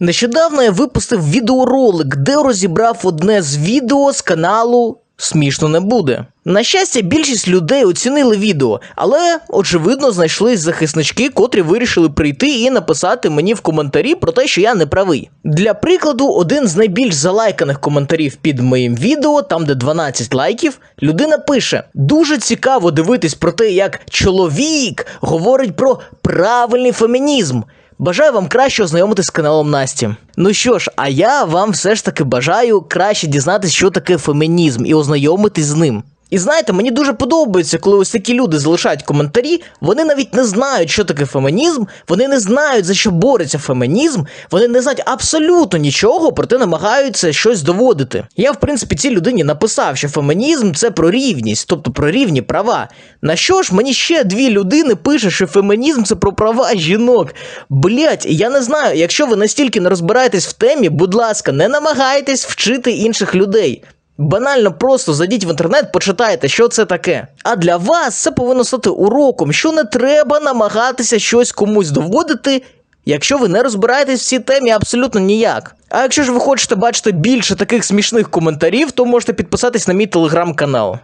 Нещодавно я випустив відеоролик, де розібрав одне з відео з каналу Смішно не буде. На щастя, більшість людей оцінили відео, але очевидно знайшлись захиснички, котрі вирішили прийти і написати мені в коментарі про те, що я не правий. Для прикладу, один з найбільш залайканих коментарів під моїм відео, там де 12 лайків, людина пише: дуже цікаво дивитись про те, як чоловік говорить про правильний фемінізм. Бажаю вам краще ознайомитись з каналом Насті. Ну що ж, а я вам все ж таки бажаю краще дізнатися, що таке фемінізм, і ознайомитись з ним. І знаєте, мені дуже подобається, коли ось такі люди залишають коментарі, вони навіть не знають, що таке фемінізм, вони не знають, за що бореться фемінізм, вони не знають абсолютно нічого, проте намагаються щось доводити. Я, в принципі, цій людині написав, що фемінізм це про рівність, тобто про рівні права. На що ж мені ще дві людини пише, що фемінізм це про права жінок. Блять, я не знаю, якщо ви настільки не розбираєтесь в темі, будь ласка, не намагайтесь вчити інших людей. Банально просто зайдіть в інтернет, почитайте, що це таке. А для вас це повинно стати уроком, що не треба намагатися щось комусь доводити, якщо ви не розбираєтесь в цій темі абсолютно ніяк. А якщо ж ви хочете бачити більше таких смішних коментарів, то можете підписатись на мій телеграм-канал.